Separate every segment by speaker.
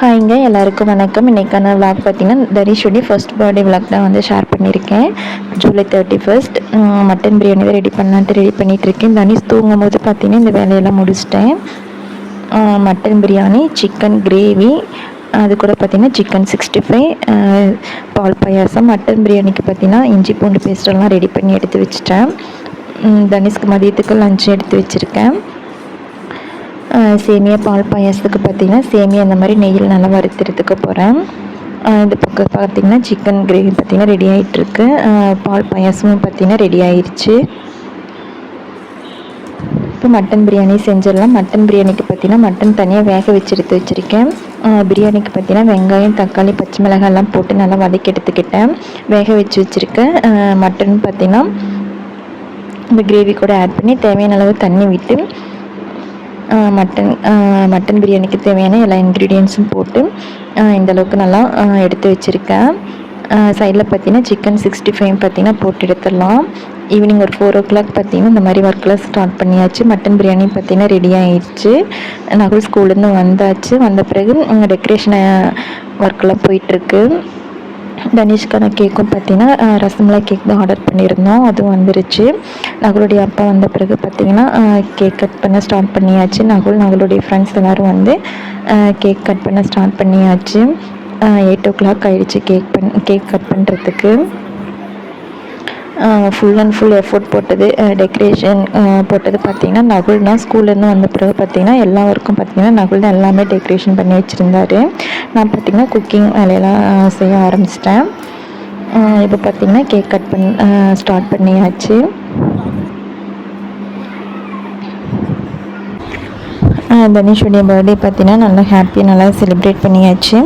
Speaker 1: ஹாய்ங்க எல்லாருக்கும் வணக்கம். இன்றைக்கான விளாக் பார்த்தீங்கன்னா தரிஷுடைய ஃபர்ஸ்ட் பர்த்டே விளாக் தான் வந்து ஷேர் பண்ணியிருக்கேன். July thirty first mutton biryani தான் ரெடி பண்ணலான்ட்டு ரெடி பண்ணிகிட்ருக்கேன். தனிஷ் தூங்கும் போது பார்த்தீங்கன்னா இந்த வேலையெல்லாம் முடிச்சிட்டேன். மட்டன் பிரியாணி சிக்கன் கிரேவி அது கூட பார்த்திங்கன்னா சிக்கன் சிக்ஸ்டி ஃபைவ் பால் பாயாசம் மட்டன் பிரியாணிக்கு பார்த்திங்கன்னா இஞ்சி பூண்டு பேஸ்டெல்லாம் ரெடி பண்ணி எடுத்து வச்சுட்டேன். தனிஷ்க்கு மதியத்துக்கு லஞ்ச் எடுத்து வச்சுருக்கேன். சேமியா பால் பாயாசத்துக்கு பார்த்திங்கன்னா சேமியா இந்த மாதிரி நெய்யில் நல்லா வறுத்துறதுக்கு போகிறேன். இந்த பக்கம் பார்த்திங்கன்னா சிக்கன் கிரேவி பார்த்திங்கன்னா ரெடி ஆகிட்டுருக்கு பால் பாயாசமும் பார்த்திங்கன்னா ரெடி ஆயிடுச்சு இப்போ மட்டன் பிரியாணி செஞ்சிடலாம். மட்டன் பிரியாணிக்கு பார்த்தீங்கன்னா மட்டன் தனியாக வேக வச்சு எடுத்து வச்சுருக்கேன் பிரியாணிக்கு பார்த்தீங்கன்னா வெங்காயம் தக்காளி பச்சை மிளகாய்லாம் போட்டு நல்லா வதக்கி எடுத்துக்கிட்டேன். வேக வச்சு வச்சுருக்கேன். மட்டன் பார்த்திங்கன்னா இந்த கிரேவி கூட ஆட் பண்ணி தேவையான அளவு தண்ணி விட்டு மட்டன் மட்டன் பிரியாணிக்கு தேவையான எல்லா இன்க்ரீடியன்ஸும் போட்டு இந்தளவுக்கு நல்லா எடுத்து வச்சுருக்கேன். சைடில் பார்த்தீங்கன்னா சிக்கன் சிக்ஸ்டி ஃபைவ் பார்த்தீங்கன்னா போட்டு எடுத்துடலாம். ஈவினிங் ஒரு ஃபோர் ஓ கிளாக் பார்த்தீங்கன்னா இந்த மாதிரி ஒர்க்கெலாம் ஸ்டார்ட் பண்ணியாச்சு. மட்டன் பிரியாணி பார்த்தீங்கன்னா ரெடி ஆகிடுச்சு நகுல் ஸ்கூல்லேருந்து வந்தாச்சு. வந்த பிறகு டெக்கரேஷனை ஒர்க்கெலாம் போயிட்டுருக்கு தனிஷ்கான கேக்கும் பார்த்தீங்கன்னா ரசமலாய் கேக் தான் ஆர்டர் பண்ணியிருந்தோம். அதுவும் வந்துருச்சு. நகளுடைய அப்பா வந்த பிறகு பார்த்தீங்கன்னா கேக் கட் பண்ண ஸ்டார்ட் பண்ணியாச்சு. நகுல் நகளுடைய ஃப்ரெண்ட்ஸ் எல்லோரும் வந்து கேக் கட் பண்ண ஸ்டார்ட் பண்ணியாச்சு. எயிட் ஓ கிளாக் ஆகிடுச்சு கேக் பண் கேக் கட் பண்ணுறதுக்கு ஃபுல் அண்ட் ஃபுல் எஃபோர்ட் போட்டது டெக்கரேஷன் போட்டது பார்த்திங்கன்னா நகுல் தான் ஸ்கூல்லேருந்து வந்த பிறகு பார்த்திங்கன்னா எல்லா ஒர்க்கும் பார்த்திங்கன்னா நகுல் தான் எல்லாமே டெக்கரேஷன் பண்ணி வச்சுருந்தாரு. நான் பார்த்திங்கன்னா குக்கிங் வேலையெல்லாம் செய்ய ஆரம்பிச்சிட்டேன். இப்போ பார்த்திங்கன்னா கேக் கட் பண்ண ஸ்டார்ட் பண்ணியாச்சு. தனுஷுடைய பர்த்டே பார்த்தீங்கன்னா நல்லா ஹாப்பியாக நல்லா செலிப்ரேட் பண்ணியாச்சு.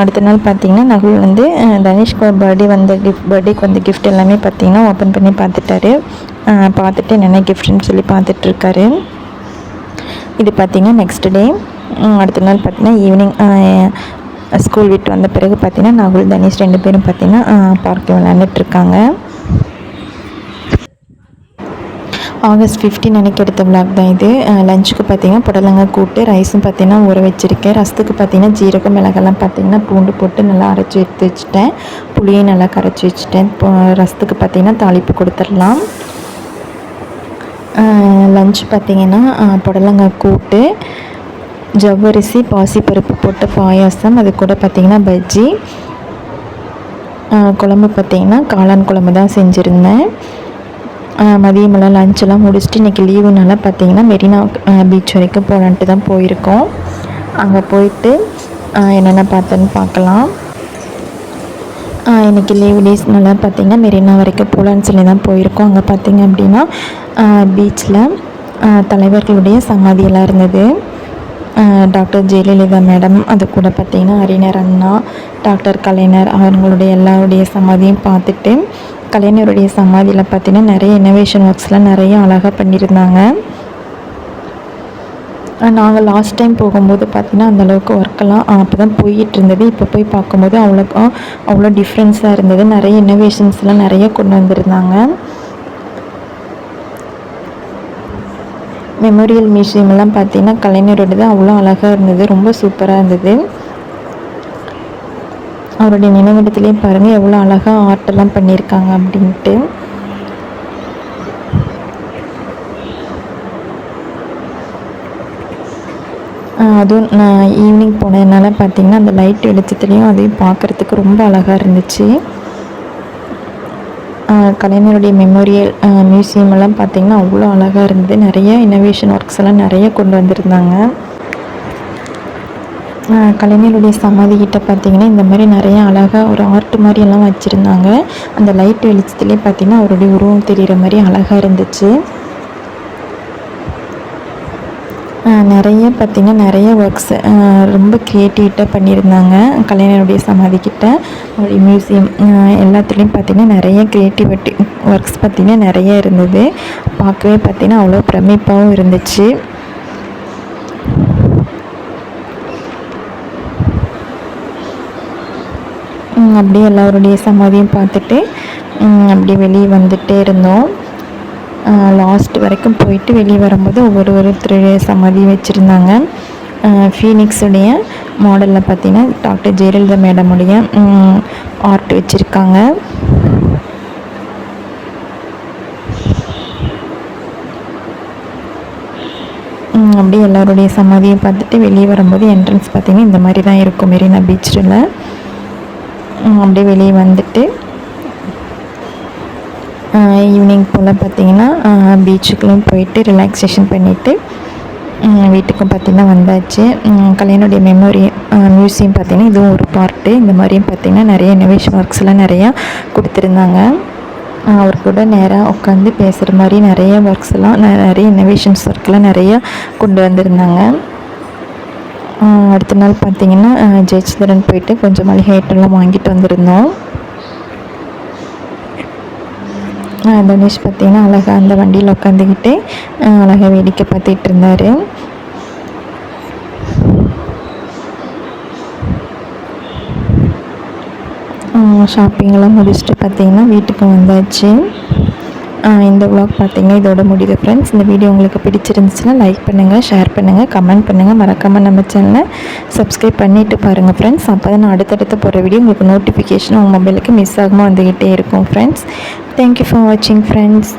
Speaker 1: அடுத்த நாள் பார்த்தீங்கன்னா நகுல் வந்து தனுஷ்க்கு பர்த்டே வந்த கிஃப்ட் பர்த்டேக்கு வந்த கிஃப்ட் எல்லாமே பார்த்தீங்கன்னா ஓப்பன் பண்ணி பார்த்துட்டாரு. பார்த்துட்டு என்னென்ன கிஃப்ட்னு சொல்லி பார்த்துட்ருக்காரு. இது பார்த்திங்கன்னா நெக்ஸ்ட் டே அடுத்த நாள் பார்த்திங்கன்னா ஈவினிங் ஸ்கூல் விட்டு வந்த பிறகு பார்த்திங்கன்னா நகுல் தனுஷ் ரெண்டு பேரும் பார்த்திங்கன்னா பார்க்கில் விளாண்டுட்ருக்காங்க ஆகஸ்ட் ஃபிஃப்டீன் அன்றைக்கி எடுத்த விளாக் தான் இது. லஞ்சுக்கு பார்த்தீங்கன்னா புடலங்காய் கூட்டு ரைஸும் பார்த்தீங்கன்னா ஊற வச்சுருக்கேன். ரசத்துக்கு பார்த்தீங்கன்னா ஜீரகம் மிளகெல்லாம் பார்த்தீங்கன்னா பூண்டு போட்டு நல்லா அரைச்சி எடுத்து வச்சுட்டேன். புளியும் நல்லா கரைச்சி வச்சுட்டேன். இப்போ ரசத்துக்கு பார்த்தீங்கன்னா தாளிப்பு கொடுத்துடலாம். லஞ்ச் பார்த்திங்கன்னா புடலங்காய் கூட்டு ஜவ்வரிசி பாசிப்பருப்பு போட்டு பாயாசம் அது கூட பார்த்திங்கன்னா பஜ்ஜி. குழம்பு பார்த்திங்கன்னா காளான் குழம்பு தான் செஞ்சுருந்தேன். மதியமெல்லாம் லஞ்செல்லாம் முடிச்சுட்டு இன்றைக்கி லீவுனால பார்த்தீங்கன்னா மெரினா பீச் வரைக்கும் போகலான்ட்டு தான் போயிருக்கோம். அங்கே போயிட்டு என்னென்ன பார்த்தேன்னு பார்க்கலாம். இன்றைக்கி லீவ் டேஸ்னால பார்த்திங்கன்னா மெரினா வரைக்கும் போகலான்னு சொல்லி தான் போயிருக்கோம். அங்கே பார்த்திங்க அப்படின்னா பீச்சில் தலைவர்களுடைய சமாதியெல்லாம் இருந்தது. டாக்டர் ஜெயலலிதா மேடம் அது கூட பார்த்திங்கன்னா அறிஞர் அண்ணா டாக்டர் கலைஞர் அவங்களுடைய எல்லாருடைய சமாதியும் பார்த்துட்டு கலைஞருடைய சமாதியில் பார்த்தீங்கன்னா நிறைய இனோவேஷன் ஒர்க்ஸ்லாம் நிறைய அழகாக பண்ணியிருந்தாங்க. நாங்கள் லாஸ்ட் டைம் போகும்போது பார்த்தீங்கன்னா அந்தளவுக்கு ஒர்க்கெல்லாம் அப்போ தான் போயிட்டு இருந்தது. இப்போ போய் பார்க்கும்போது அவ்வளோக்கா அவ்வளோ டிஃப்ரென்ஸாக இருந்தது. நிறைய இன்னோவேஷன்ஸ்லாம் நிறைய கொண்டு வந்திருந்தாங்க. மெமோரியல் மியூசியம்லாம் பார்த்தீங்கன்னா கலைஞரோடது அவ்வளோ அழகாக இருந்தது. ரொம்ப சூப்பராக இருந்தது. அவருடைய நினைவிடத்துலேயே பாருங்கள் எவ்வளோ அழகாக ஆர்ட்டெல்லாம் பண்ணியிருக்காங்க அப்படின்ட்டு. அதுவும் நான் ஈவினிங் போனதுனால பார்த்தீங்கன்னா அந்த லைட் வெளிச்சத்துலேயும் அதையும் பார்க்குறதுக்கு ரொம்ப அழகாக இருந்துச்சு. கலைஞருடைய மெமோரியல் மியூசியம் எல்லாம் பார்த்திங்கன்னா அவ்வளோ அழகாக இருந்தது. நிறைய இன்னோவேஷன் ஒர்க்ஸ் எல்லாம் நிறைய கொண்டு வந்திருந்தாங்க. கலைஞருடைய சமாதி கிட்ட பார்த்தீங்கன்னா இந்த மாதிரி நிறைய அழகாக ஒரு ஆர்ட் மாதிரி எல்லாம் வச்சுருந்தாங்க. அந்த லைட் வெளிச்சத்துலேயே பார்த்தீங்கன்னா அவருடைய உருவம் தெரிகிற மாதிரி அழகாக இருந்துச்சு. நிறைய பார்த்திங்கன்னா நிறைய ஒர்க்ஸ் ரொம்ப க்ரியேட்டிவிட்டாக பண்ணியிருந்தாங்க கலைஞருடைய சமாதிக்கிட்ட ஒரு அவருடைய மியூசியம் எல்லாத்துலேயும் பார்த்திங்கன்னா நிறைய க்ரியேட்டிவிட்டி ஒர்க்ஸ் பார்த்திங்கன்னா நிறைய இருந்தது. பார்க்கவே பார்த்திங்கன்னா அவ்வளோ பிரமிப்பாகவும் இருந்துச்சு. அப்படியே எல்லோருடைய சமாதியும் பார்த்துட்டு அப்படியே வெளியே வந்துகிட்டே இருந்தோம். லாஸ்ட் வரைக்கும் போயிட்டு வெளியே வரும்போது ஒவ்வொரு ஒருத்தருடைய சமாதி வச்சுருந்தாங்க. ஃபீனிக்ஸுடைய மாடலில் பார்த்தீங்கன்னா டாக்டர் ஜெயலலிதா மேடமுடைய ஆர்ட் வச்சுருக்காங்க. அப்படியே எல்லாருடைய சமாதியை பார்த்துட்டு வெளியே வரும்போது என்ட்ரன்ஸ் பார்த்தீங்கன்னா இந்த மாதிரி தான் இருக்கும் மெரினா பீச்சில். அப்படியே வெளியே வந்துட்டு ஈவினிங் போல் பார்த்தீங்கன்னா பீச்சுக்குள்ளேயும் போயிட்டு ரிலாக்ஸேஷன் பண்ணிவிட்டு வீட்டுக்கும் பார்த்தீங்கன்னா வந்தாச்சு. கல்யாணுடைய மெமோரி மியூசியம் பார்த்திங்கன்னா இதுவும் ஒரு பார்ட்டு இந்த மாதிரியும் பார்த்தீங்கன்னா நிறைய இனோவேஷன் ஒர்க்ஸ்லாம் நிறையா கொடுத்துருந்தாங்க. அவர் கூட நேராக உட்காந்து பேசுகிற மாதிரி நிறைய ஒர்க்ஸ் எல்லாம் நிறைய இன்னோவேஷன்ஸ் ஒர்க்லாம் நிறையா கொண்டு வந்திருந்தாங்க. அடுத்த நாள் பார்த்திங்கன்னா ஜெயச்சந்திரன் போயிட்டு கொஞ்சம் மளிகை ஐட்டம்லாம் வாங்கிட்டு வந்திருந்தோம். தனேஷ் தனுஷ் அழகாக அந்த வண்டியில் உட்காந்துக்கிட்டு அழகாக வேடிக்கை பார்த்துட்டு இருந்தார். ஷாப்பிங்கெல்லாம் முடிச்சுட்டு பார்த்திங்கன்னா வீட்டுக்கு வந்தாச்சு. இந்த vlog பார்த்தீங்கன்னா இதோட முடியுது ஃப்ரெண்ட்ஸ் இந்த வீடியோ உங்களுக்கு பிடிச்சிருந்துச்சுன்னா லைக் பண்ணுங்கள் ஷேர் பண்ணுங்கள் கமெண்ட் பண்ணுங்கள் மறக்காமல் நம்ம சேனலை சப்ஸ்கிரைப் பண்ணிவிட்டு பாருங்கள் ஃப்ரெண்ட்ஸ் அப்போ தான் நான் அடுத்தடுத்து போகிற வீடியோ உங்களுக்கு நோட்டிஃபிகேஷன் உங்கள் மொபைலுக்கு மிஸ் ஆகாமல் வந்துக்கிட்டே இருக்கும் ஃப்ரெண்ட்ஸ் தேங்க்யூ ஃபார் வாட்சிங் ஃப்ரெண்ட்ஸ்